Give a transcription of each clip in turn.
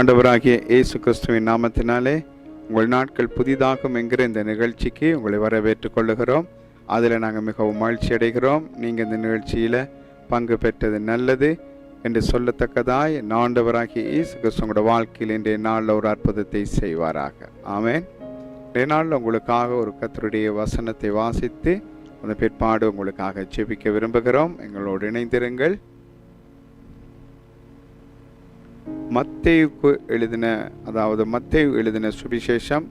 ஆண்டவராகிய இயேசு கிறிஸ்துவின் நாமத்தினாலே உங்கள் நாட்கள் புதிதாகும் என்கிற இந்த நிகழ்ச்சிக்கு உங்களை வரவேற்றுக் கொள்ளுகிறோம். அதில் நாங்கள் மிகவும் மகிழ்ச்சி அடைகிறோம். நீங்கள் இந்த நிகழ்ச்சியில் பங்கு பெற்றது நல்லது என்று சொல்லத்தக்கதாய் ஆண்டவராகிய இயேசு கிறிஸ்து உங்களோட வாழ்க்கையில் இன்றைய நாளில் ஒரு அற்புதத்தை செய்வாராக. ஆமேன். இன்றைய நாளில் உங்களுக்காக ஒரு கத்தருடைய வசனத்தை வாசித்து அந்த பிற்பாடு உங்களுக்காக ஜெபிக்க விரும்புகிறோம். எங்களோடு இணைந்திருங்கள். மத்தேயுக்கு எழுதின அதாவது மத்தேயு எழுதின சுவிசேஷம்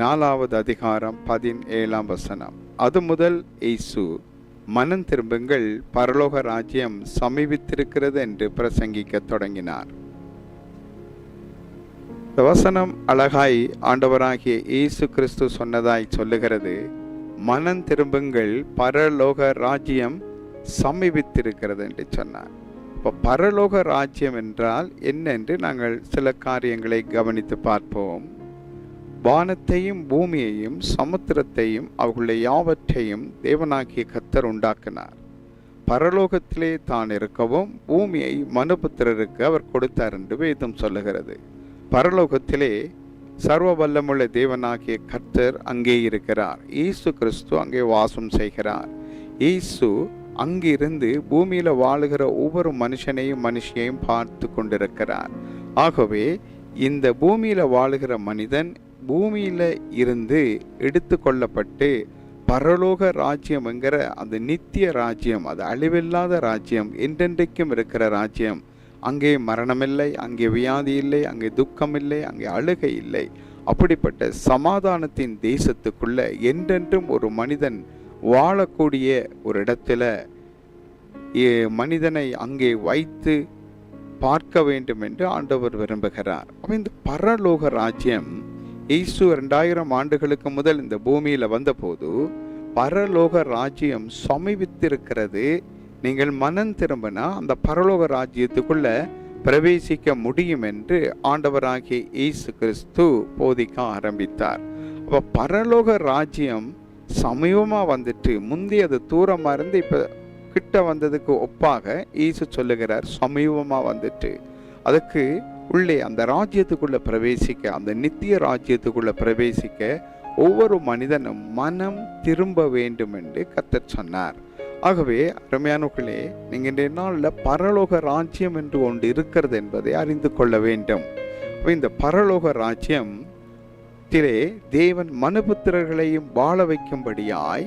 நாலாவது அதிகாரம் பதினேழாம் வசனம். அது முதல் இயேசு மனம் திரும்புங்கள் பரலோக ராஜ்யம் சமீபித்திருக்கிறது என்று பிரசங்கிக்க தொடங்கினார். இந்த வசனம் அழகாய் ஆண்டவராகிய இயேசு கிறிஸ்து சொன்னதாய் சொல்லுகிறது மனம் திரும்புங்கள் பரலோக ராஜ்யம் சமீபித்திருக்கிறது என்று சொன்னார். அப்போ பரலோக ராஜ்யம் என்றால் என்னென்று நாங்கள் சில காரியங்களை கவனித்து பார்ப்போம். வானத்தையும் பூமியையும் சமுத்திரத்தையும் அவர்களுடைய யாவற்றையும் தேவனாகிய கத்தர் உண்டாக்கினார். பரலோகத்திலே தான் இருக்கவும் பூமியை மனுபுத்திரருக்கு அவர் கொடுத்தார் என்று வேதம் சொல்லுகிறது. பரலோகத்திலே சர்வ வல்லமுள்ள தேவனாகிய கர்த்தர் அங்கே இருக்கிறார். இயேசு கிறிஸ்து அங்கே வாசம் செய்கிறார். இயேசு அங்கிருந்து பூமியில் வாழுகிற ஒவ்வொரு மனுஷனையும் மனுஷியையும் பார்த்து கொண்டிருக்கிறார். ஆகவே இந்த பூமியில் வாழுகிற மனிதன் பூமியில் இருந்து எடுத்து கொள்ளப்பட்டு பரலோக ராஜ்யம் என்கிற அந்த நித்திய ராஜ்யம் அது அழிவில்லாத ராஜ்யம் என்றென்றைக்கும் இருக்கிற ராஜ்யம் அங்கே மரணமில்லை அங்கே வியாதி இல்லை அங்கே துக்கம் இல்லை அங்கே அழுகை இல்லை. அப்படிப்பட்ட சமாதானத்தின் தேசத்துக்குள்ள என்றென்றும் ஒரு மனிதன் வாழக்கூடிய ஒரு இடத்துல மனிதனை அங்கே வைத்து பார்க்க வேண்டும் என்று ஆண்டவர் விரும்புகிறார். அப்போ இந்த பரலோக ராஜ்யம் இயேசு ரெண்டாயிரம் ஆண்டுகளுக்கு முதல் இந்த பூமியில் வந்தபோது பரலோக ராஜ்யம் சமீபித்திருக்கிறது. நீங்கள் மனம் திரும்பினா அந்த பரலோக ராஜ்யத்துக்குள்ள பிரவேசிக்க முடியும் என்று ஆண்டவராகிய இயேசு கிறிஸ்து போதிக்க ஆரம்பித்தார். அப்போ பரலோக ராஜ்யம் சமீபமாக வந்துட்டு முந்தியது அது இருந்து இப்போ கிட்ட வந்ததுக்கு ஒப்பாக ஈசு சொல்லுகிறார் சமீபமாக வந்துட்டு. அதுக்கு உள்ளே அந்த ராஜ்யத்துக்குள்ளே பிரவேசிக்க அந்த நித்திய ராஜ்யத்துக்குள்ளே பிரவேசிக்க ஒவ்வொரு மனிதனும் மனம் திரும்ப வேண்டும் என்று கத்தர் சொன்னார். ஆகவே அருமையானுக்களே நீங்கள் இன்றைய நாளில் பரலோக ராஜ்யம் என்று ஒன்று இருக்கிறது என்பதை அறிந்து கொள்ள வேண்டும். இந்த பரலோக ராஜ்யம் திரே தேவன் மனுபுத்திரர்களையும் வாழ வைக்கும்படியாய்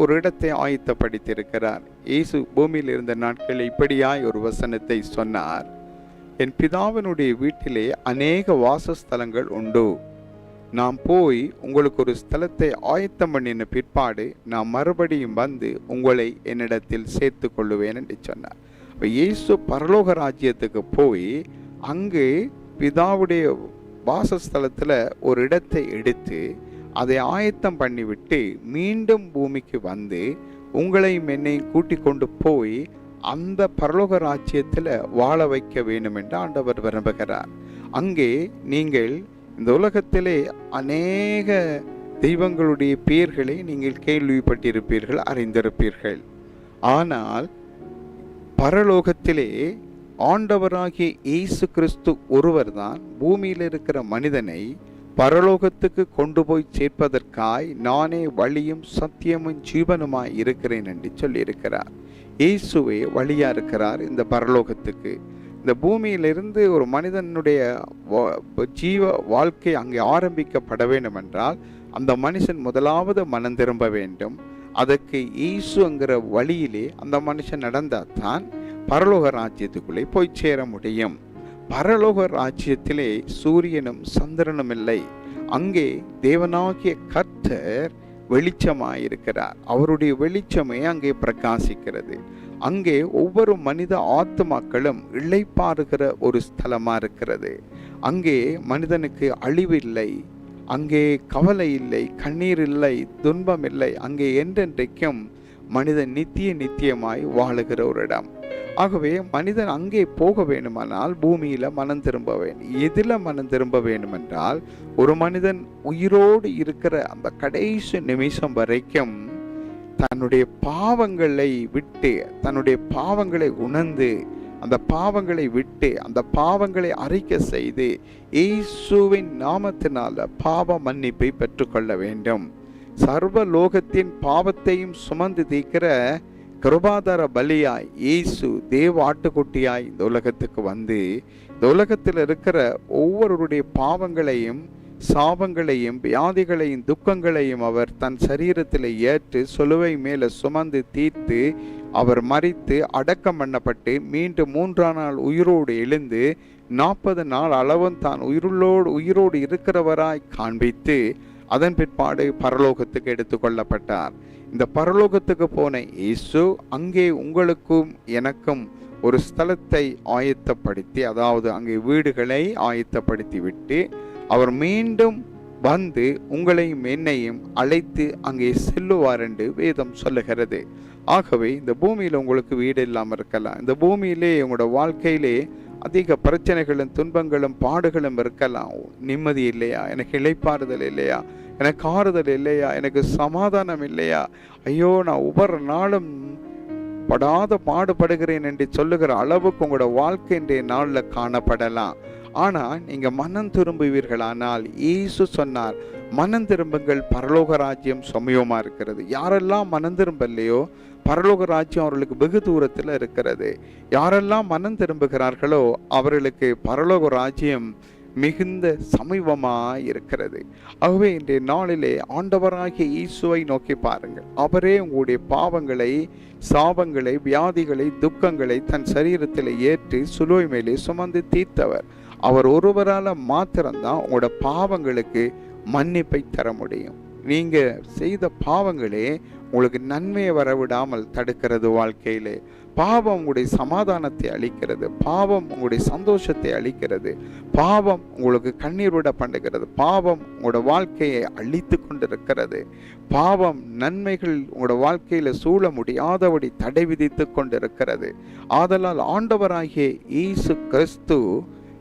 ஒரு இடத்தை ஆயத்தப்படுத்தியிருக்கிறார். இயேசு பூமியில் இருந்த நாட்களில் இப்படியாய் ஒரு வசனத்தை சொன்னார். என் பிதாவினுடைய வீட்டிலே அநேக வாசஸ்தலங்கள் உண்டு. நாம் போய் உங்களுக்கு ஒரு ஸ்தலத்தை ஆயத்தம் பண்ணின பிற்பாடு நான் மறுபடியும் வந்து உங்களை என்னிடத்தில் சேர்த்து கொள்ளுவேன் என்று சொன்னார். இயேசு பரலோக ராஜ்யத்துக்கு போய் அங்கு பிதாவுடைய வாசஸ்தலத்தில் ஒரு இடத்தை எடுத்து அதை ஆயத்தம் பண்ணிவிட்டு மீண்டும் பூமிக்கு வந்து உங்களையும் என்னையும் கூட்டிக் கொண்டு போய் அந்த பரலோக ராஜ்யத்தில் வாழ வைக்க வேண்டும் என்று ஆண்டவர் விரும்புகிறார். அங்கே நீங்கள் இந்த உலகத்திலே அநேக தெய்வங்களுடைய பெயர்களை நீங்கள் கேள்விப்பட்டிருப்பீர்கள் அறிந்திருப்பீர்கள். ஆனால் பரலோகத்திலே ஆண்டவராகிய இயேசு கிறிஸ்து ஒருவர்தான் பூமியில் இருக்கிற மனிதனை பரலோகத்துக்கு கொண்டு போய் சேர்ப்பதற்காய் நானே வழியும் சத்தியமும் ஜீவனுமாய் இருக்கிறேன் என்று சொல்லியிருக்கிறார். இயேசுவே வழியாக இருக்கிறார் இந்த பரலோகத்துக்கு. இந்த பூமியிலிருந்து ஒரு மனிதனுடைய ஜீவ வாழ்க்கை அங்கே ஆரம்பிக்கப்பட வேண்டும் என்றால் அந்த மனுஷன் முதலாவது மனம் திரும்ப வேண்டும். அதற்கு இயேசுங்கிற வழியிலே அந்த மனுஷன் நடந்தால் தான் பரலோக ராஜ்யத்துக்குள்ளே போய் சேர முடியும். பரலோக ராஜ்யத்திலே சூரியனும் சந்திரனும் இல்லை. அங்கே தேவனாகிய கர்த்தர் வெளிச்சமாயிருக்கிறார். அவருடைய வெளிச்சமே அங்கே பிரகாசிக்கிறது. அங்கே ஒவ்வொரு மனித ஆத்மாக்களும் இழைப்பாருகிற ஒரு ஸ்தலமாக இருக்கிறது. அங்கே மனிதனுக்கு அழிவில்லை. அங்கே கவலை இல்லை கண்ணீர் இல்லை துன்பம் இல்லை. அங்கே என்றென்றைக்கும் மனிதன் நித்திய நித்தியமாய் வாழுகிற ஒரு இடம். ஆகவே மனிதன் அங்கே போக வேண்டுமானால் பூமியில் மனம் திரும்ப வேண்டும் எதில் மனம் திரும்ப வேண்டுமென்றால் ஒரு மனிதன் உயிரோடு இருக்கிற அந்த கடைசி நிமிஷம் வரைக்கும் தன்னுடைய பாவங்களை விட்டு தன்னுடைய பாவங்களை உணர்ந்து அந்த பாவங்களை விட்டு அந்த பாவங்களை அறிக்க செய்து இயேசுவின் நாமத்தினால பாவ மன்னிப்பை பெற்றுக்கொள்ள வேண்டும். சர்வ லோகத்தின் பாவத்தையும் சுமந்து தீர்க்கிற கிருபாதார பலியாய் இயேசு தேவ ஆட்டுக்குட்டியாய் இந்த உலகத்துக்கு வந்து இந்த உலகத்தில் இருக்கிற ஒவ்வொருவருடைய பாவங்களையும் சாபங்களையும் வியாதிகளையும் துக்கங்களையும் அவர் தன் சரீரத்தில் ஏற்று சொலுவை மேலே சுமந்து தீர்த்து அவர் மறித்து அடக்கம் பண்ணப்பட்டு மீண்டும் மூன்றாம் நாள் உயிரோடு எழுந்து நாற்பது நாள் அளவும் தான் உயிருள்ளோடு உயிரோடு இருக்கிறவராய் காண்பித்து அதன் பிற்பாடு பரலோகத்துக்கு எடுத்துக்கொள்ளப்பட்டார் இந்த பரலோகத்துக்கு போன இயேசு அங்கே உங்களுக்கும் எனக்கும் ஒரு ஸ்தலத்தை ஆயத்தப்படுத்தி அதாவது அங்கே வீடுகளை ஆயத்தப்படுத்தி விட்டு அவர் மீண்டும் வந்து உங்களையும் என்னையும் அழைத்து அங்கே செல்லுவார் என்று வேதம் சொல்லுகிறது. ஆகவே இந்த பூமியில் உங்களுக்கு வீடு இல்லாமல் இருக்கலாம். இந்த பூமியிலே உங்களோட வாழ்க்கையிலே அதிக பிரச்சனைகளும் துன்பங்களும் பாடுகளும் இருக்கலாம். நிம்மதி இல்லையா? எனக்கு இளைப்பாறுதல் இல்லையா? எனக்கு ஆறுதல் இல்லையா? எனக்கு சமாதானம் இல்லையா? ஐயோ நான் ஒவ்வொரு நாளும் படாத பாடுபடுகிறேன் என்று சொல்லுகிற அளவுக்கு உங்களோட வாழ்க்கை இன்றைய நாளில் காணப்படலாம். ஆனால் நீங்கள் மனம் திரும்புவீர்களானால் இயேசு சொன்னார் மனம் திரும்புங்கள் பரலோக ராஜ்யம் சமயமாக இருக்கிறது. யாரெல்லாம் மனம் திரும்பலையோ பரலோக ராஜ்யம் அவர்களுக்கு வெகு தூரத்தில் இருக்கிறது. யாரெல்லாம் மனம் திரும்புகிறார்களோ அவர்களுக்கு பரலோக ராஜ்யம் மிகுந்த சமீபமாக இருக்கிறது. ஆகவே இன்றைய நாளிலே ஆண்டவராகிய இயேசுவை நோக்கி பாருங்கள். அவரே உங்களுடைய பாவங்களை சாபங்களை வியாதிகளை துக்கங்களை தன் சரீரத்தில் ஏற்றி சுலுவை மேலே சுமந்து தீர்த்தவர். அவர் ஒருவரால் மாத்திரம்தான் உங்களோட பாவங்களுக்கு மன்னிப்பை தர முடியும். நீங்கள் செய்த பாவங்களே உங்களுக்கு நன்மையை வரவிடாமல் தடுக்கிறது வாழ்க்கையிலே. பாவம் உங்களுடைய சமாதானத்தை அளிக்கிறது. பாவம் உங்களுடைய சந்தோஷத்தை அளிக்கிறது. பாவம் உங்களுக்கு கண்ணீர் விட பண்ணுகிறது. பாவம் உங்களோட வாழ்க்கையை அழித்து கொண்டிருக்கிறது. பாவம் நன்மைகள் உங்களோட வாழ்க்கையில் சூழ முடியாதபடி தடை விதித்து கொண்டிருக்கிறது. ஆதலால் ஆண்டவராகிய இயேசு கிறிஸ்து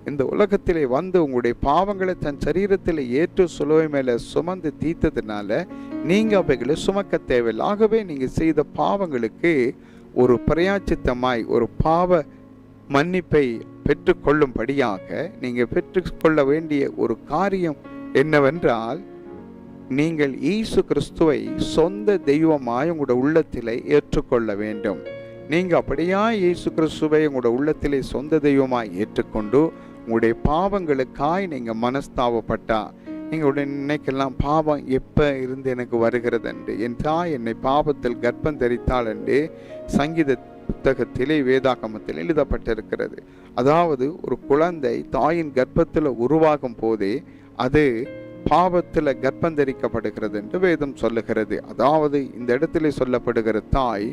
இந்த உலகத்திலே வந்து உங்களுடைய பாவங்களை தன் சரீரத்தில் ஏற்று சுலுவை மேலே சுமந்து தீர்த்ததுனால நீங்கள் அவைகளை சுமக்க தேவையில்லை. ஆகவே நீங்கள் செய்த பாவங்களுக்கு ஒரு பிரயாச்சித்தமாய் ஒரு பாவ மன்னிப்பை பெற்றுக்கொள்ளும்படியாக நீங்கள் பெற்றுக்கொள்ள வேண்டிய ஒரு காரியம் என்னவென்றால் நீங்கள் இயேசு கிறிஸ்துவை சொந்த தெய்வமாய் உங்களோட உள்ளத்திலே ஏற்றுக்கொள்ள வேண்டும். நீங்கள் அப்படியா இயேசு கிறிஸ்துவை உங்களோட உள்ளத்திலே சொந்த தெய்வமாய் ஏற்றுக்கொண்டு உங்களுடைய பாவங்களுக்காய் நீங்கள் மனஸ்தாபப்பட்டா நீங்க உடனே நினைக்கலாம் பாவம் எப்போ இருந்து எனக்கு வருகிறது என்று என் தாய் என்னை பாவத்தில் கர்ப்பம் தரித்தாள் என்று சங்கீத புத்தகத்திலே வேதாகமத்தில் எழுதப்பட்டிருக்கிறது. அதாவது ஒரு குழந்தை தாயின் கர்ப்பத்தில் உருவாகும் போதே அது பாவத்தில் கர்ப்பம் தரிக்கப்படுகிறது என்று வேதம் சொல்லுகிறது. அதாவது இந்த இடத்திலே சொல்லப்படுகிற தாய்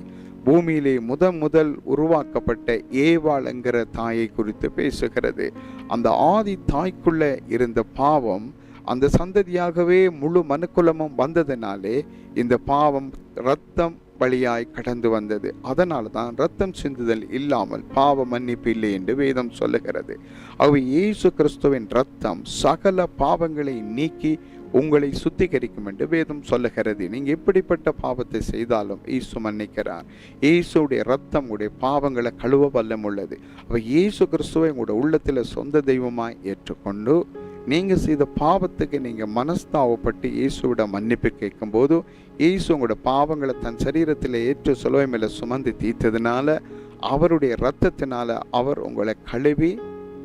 பூமியிலே முதன் முதல் உருவாக்கப்பட்ட ஏவாள் என்கிற தாயை குறித்து பேசுகிறது. அந்த ஆதி தாய்க்குள்ளே இருந்த பாவம் அந்த சந்ததியாகவே முழு மனுக்குலமும் வந்ததினாலே இந்த பாவம் ரத்தம் வழியாய் கடந்து வந்தது. அதனால தான் ரத்தம் சிந்துதல் இல்லாமல் பாவ மன்னிப்பு இல்லை என்று வேதம் சொல்லுகிறது. அவை இயேசு கிறிஸ்துவின் ரத்தம் சகல பாவங்களை நீக்கி உங்களை சுத்திகரிக்கும் என்று வேதம் சொல்லுகிறது. நீங்கள் எப்படிப்பட்ட பாவத்தை செய்தாலும் இயேசு மன்னிக்கிறார். இயேசுடைய ரத்தம் உடைய பாவங்களை கழுவ வல்லம் உள்ளது அவ இயேசு கிறிஸ்துவை உங்களுடைய உள்ளத்தில் சொந்த தெய்வமாய் ஏற்றுக்கொண்டு நீங்கள் செய்த பாவத்துக்கு நீங்கள் மனஸ்தாவப்பட்டு இயேசுவிட மன்னிப்பு கேட்கும்போது இயேசு உங்களோட பாவங்களை தன் சரீரத்தில் ஏற்று சுலவை மேலே சுமந்து தீர்த்ததுனால அவருடைய இரத்தத்தினால அவர் உங்களை கழுவி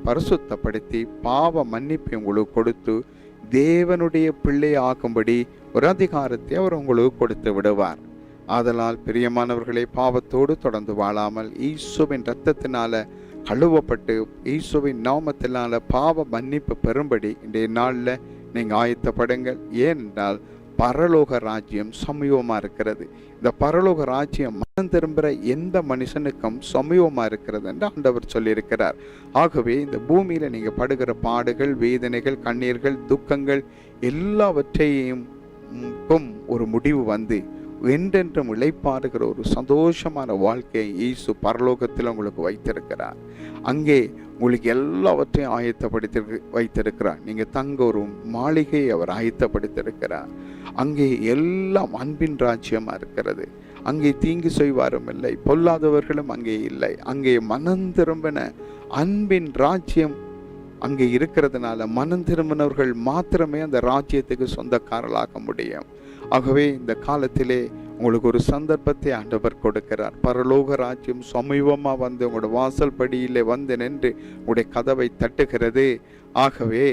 பரிசுத்தப்படுத்தி பாவ மன்னிப்பை உங்களுக்கு கொடுத்து தேவனுடைய பிள்ளை ஆக்கும்படி ஒரு அதிகாரத்தை அவர் உங்களுக்கு கொடுத்து விடுவார். ஆதலால் பிரியமானவர்களை பாவத்தோடு தொடர்ந்து வாழாமல் ஈசுவின் இரத்தத்தினால கழுவப்பட்டு ஈசுவின் நாமத்தினால பாவ மன்னிப்பு பெறும்படி இன்றைய நாளில் நீங்கள் ஆயத்தப்படுங்கள். ஏனென்றால் பரலோக ராஜ்யம் சமீபமாக இருக்கிறது. இந்த பரலோக ராஜ்யம் மனம் திரும்புகிற எந்த மனுஷனுக்கும் சமீபமாக இருக்கிறது என்று ஆண்டவர் சொல்லியிருக்கிறார். ஆகவே இந்த பூமியில் நீங்கள் படுகிற பாடுகள் வேதனைகள் கண்ணீர்கள் துக்கங்கள் எல்லாவற்றையும் க்கும் ஒரு முடிவு வந்து என்றென்றும் இழைப்பாடுகிற ஒரு சந்தோஷமான வாழ்க்கையை இயேசு பரலோகத்தில் உங்களுக்கு வைத்திருக்கிறார். அங்கே உங்களுக்கு எல்லாவற்றையும் ஆயத்தப்படுத்தி வைத்திருக்கிறார். நீங்கள் தங்க ஒரு மாளிகையை அவர் ஆயத்தப்படுத்தியிருக்கிறார் அங்கே எல்லாம் அன்பின் ராஜ்யமாக இருக்கிறது. அங்கே தீங்கு செய்வாரும் இல்லை பொல்லாதவர்களும் அங்கே இல்லை. அங்கே மனம் திரும்பின அன்பின் ராஜ்யம் அங்கே இருக்கிறதுனால மனம் திரும்பினவர்கள் மாத்திரமே அந்த ராஜ்யத்துக்கு சொந்தக்காரர்களாக முடியும். ஆகவே இந்த காலத்திலே உங்களுக்கு ஒரு சந்தர்ப்பத்தை ஆண்டவர் கொடுக்கிறார். பரலோக ராஜ்யம் சமீபமாக வந்து உங்களோட வாசல் படியிலே வந்து நின்று உங்களுடைய கதவை தட்டுகிறது. ஆகவே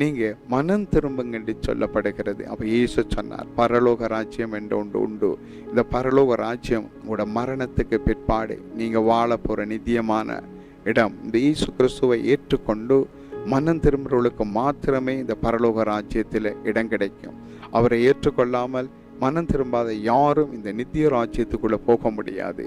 நீங்கள் மனம் திரும்புங்க என்று சொல்லப்படுகிறது. அப்போ இயேசு சொன்னார் பரலோக ராஜ்யம் என்று ஒன்று உண்டு. இந்த பரலோக ராஜ்யம் உங்களோட மரணத்துக்கு பிற்பாடு நீங்கள் வாழ போகிற நித்தியமான இடம். இந்த இயேசு கிறிஸ்துவை ஏற்றுக்கொண்டு மனம் திரும்புகிறவர்களுக்கு மாத்திரமே இந்த பரலோக ராஜ்யத்தில் இடம் கிடைக்கும். அவரை ஏற்றுக்கொள்ளாமல் மனம் திரும்பாத யாரும் இந்த நித்திய ராஜ்யத்துக்குள்ளே போக முடியாது.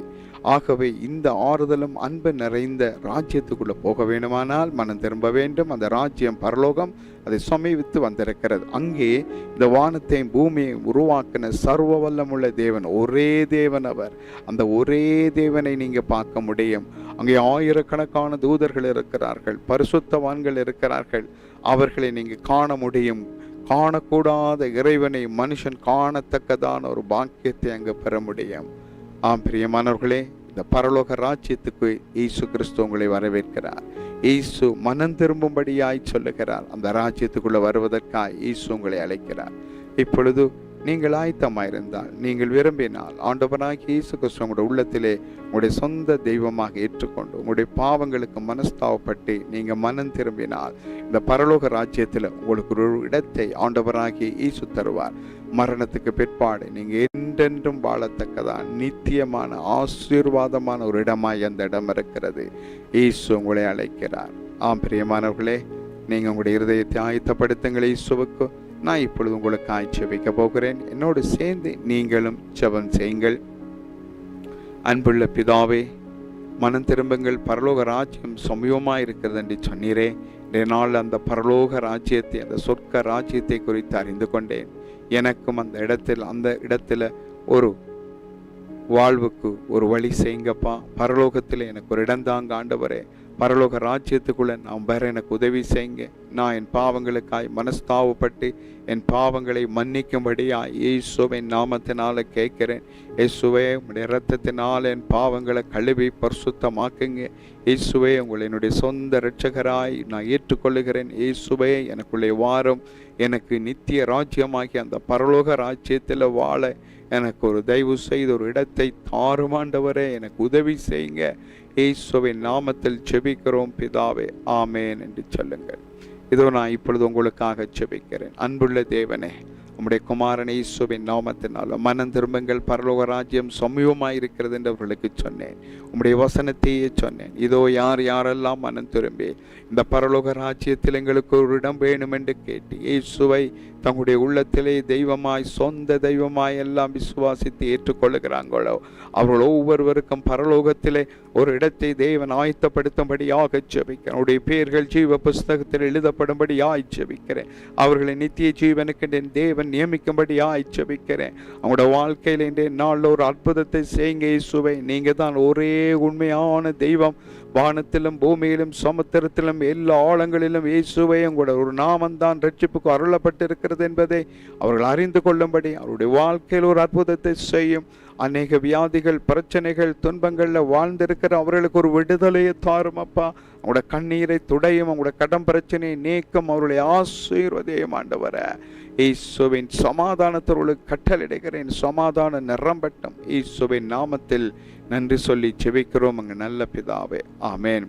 ஆகவே இந்த ஆறுதலும் அன்பு நிறைந்த ராஜ்யத்துக்குள்ளே போக வேண்டுமானால் மனம் திரும்ப வேண்டும். அந்த ராஜ்யம் பரலோகம் அதை சமீபித்து வந்திருக்கிறது. அங்கே இந்த வானத்தையும் பூமியை உருவாக்கின சர்வ வல்லமுள்ள தேவன் ஒரே தேவன் அவர். அந்த ஒரே தேவனை நீங்கள் பார்க்க முடியும். அங்கே ஆயிரக்கணக்கான தூதர்கள் இருக்கிறார்கள் பரிசுத்தவான்கள் இருக்கிறார்கள். அவர்களை நீங்கள் காண முடியும். காணக்கூடாத இறைவனை மனுஷன் காணத்தக்கதான ஒரு பாக்கியத்தை அங்கு பெற முடியும். ஆம் பிரியமானவர்களே இந்த பரலோக ராஜ்யத்துக்கு ஈசு கிறிஸ்து உங்களை வரவேற்கிறார். ஈசு மனம் திரும்பும்படியாய் சொல்லுகிறார். அந்த ராஜ்யத்துக்குள்ளே வருவதற்காய் ஈசு உங்களை அழைக்கிறார். இப்பொழுது நீங்கள் ஆயத்தமாயிருந்தால் நீங்கள் விரும்பினால் ஆண்டவராகிய இயேசு கிறிஸ்து உங்களுடைய உள்ளத்திலே உங்களுடைய சொந்த தெய்வமாக ஏற்றுக்கொண்டு உங்களுடைய பாவங்களுக்கு மனஸ்தாவப்பட்டு நீங்கள் மனம் திரும்பினால் இந்த பரலோக ராஜ்யத்தில் உங்களுக்கு ஒரு இடத்தை ஆண்டவராகி இயேசு தருவார். மரணத்துக்கு பிற்பாடு நீங்கள் என்றென்றும் வாழத்தக்கதான் நித்தியமான ஆசீர்வாதமான ஒரு இடமாய் அந்த இடம் இருக்கிறது. இயேசு உங்களை அழைக்கிறார். ஆம் பிரியமானவர்களே நீங்கள் உங்களுடைய இருதயத்தை ஆயத்தப்படுத்துங்கள். இயேசுவுக்கு நான் இப்பொழுது உங்களுக்கு ஆய்ச்சி வைக்க போகிறேன். என்னோடு சேர்ந்து நீங்களும் செவம் செய்யுங்கள். அன்புள்ள பிதாவே மனம் திரும்புங்கள். பரலோக ராஜ்யம் சமயமாக இருக்கிறது என்று சொன்னீரே. இன்றைய நாள் அந்த பரலோக ராஜ்யத்தை அந்த சொர்க்க ராஜ்யத்தை குறித்து அறிந்து கொண்டேன். எனக்கும் அந்த இடத்தில் அந்த இடத்துல ஒரு வாழ்வுக்கு ஒரு வழி செய்யுங்கப்பா. பரலோகத்தில் எனக்கு ஒரு இடம் தாங்க ஆண்டவரே. பரலோக ராஜ்யத்துக்குள்ளே நான் வர எனக்கு உதவி செய்யுங்க. நான் என் பாவங்களுக்காய் மனஸ்தாவப்பட்டு என் பாவங்களை மன்னிக்கும்படியாக இயேசுவை நாமத்தினால் கேட்குறேன். இயேசுவே உங்களுடைய இரத்தத்தினால் என் பாவங்களை கழுவி பரிசுத்தமாக்குங்க. இயேசுவே உங்களை என்னுடைய சொந்த இரட்சகராய் நான் ஏற்றுக்கொள்ளுகிறேன். இயேசுவே எனக்குள்ளே வாரம். எனக்கு நித்திய ராஜ்யமாகி அந்த பரலோக ராஜ்யத்தில் வாழ எனக்கு ஒரு தயவு செய்து ஒரு இடத்தை தாருமாண்டவரே எனக்கு உதவி செய்யுங்க. இயேசுவின் நாமத்தில் செபிக்கிறோம் பிதாவே ஆமேன் என்று சொல்லுங்கள். இதோ நான் இப்பொழுது உங்களுக்காக செபிக்கிறேன் அன்புள்ள தேவனே உம்முடைய குமாரன் இயேசுவின் நாமத்தினாலும் மனம் திரும்புங்கள். பரலோக ராஜ்யம் சமீபமாக இருக்கிறது என்று அவர்களுக்கு சொன்னேன். உம்முடைய வசனத்தையே சொன்னேன். இதோ யார் யாரெல்லாம் மனம் திரும்பி இந்த பரலோக ராஜ்யத்தில் எங்களுக்கு ஒரு இடம் வேணும் என்று கேட்டு இயேசுவை தங்களுடைய உள்ளத்திலே தெய்வமாய் சொந்த தெய்வமாய் எல்லாம் விசுவாசித்து ஏற்றுக்கொள்ளுகிறாங்களோ அவர்கள் ஒவ்வொருவருக்கும் பரலோகத்திலே ஒரு இடத்தை தேவன் ஆயத்தப்படுத்தும்படியாக ஜெபிக்கிறேன். அவருடைய பேர்கள் ஜீவ புஸ்தகத்தில் எழுதப்படும்படியாய் ஜெபிக்கிறேன். அவர்களை நித்திய ஜீவனுக்கு என் தேவன் நியமிக்கும்படியாய் ஜெபிக்கிறேன். அவங்களோட வாழ்க்கையில் இன்றைய நாளில் ஒரு அற்புதத்தை செய்யுங்க இயேசுவை. நீங்கள் தான் ஒரே உண்மையான தெய்வம். வானத்திலும் பூமியிலும் சமுத்திரத்திலும் எல்லா ஆழங்களிலும் இயேசுவை உங்களோட ஒரு நாமந்தான் ரட்சிப்புக்கு அருளப்பட்டிருக்கிறது என்பதை அவர்கள் அறிந்து கொள்ளும்படி அவருடைய வாழ்க்கையில் ஒரு அற்புதத்தை செய்யும். அநேக வியாதிகள் பிரச்சனைகள் துன்பங்களில் வாழ்ந்திருக்கிற அவர்களுக்கு ஒரு விடுதலையை தாரும் அப்பா. அவங்களோட கண்ணீரை துடையும் அவங்களோட கடன் பிரச்சனையை நீக்கும் அவருடைய ஆசீர்வதையும் ஆண்டவர. ஈசுவின் சமாதானத்தவர்களுக்கு கட்டளிடுகிறேன் சமாதான நிறம்பட்டம் ஈசுவின் நாமத்தில் நன்றி சொல்லி செபிக்கிறோம் அங்கே நல்ல பிதாவே. ஆமேன்.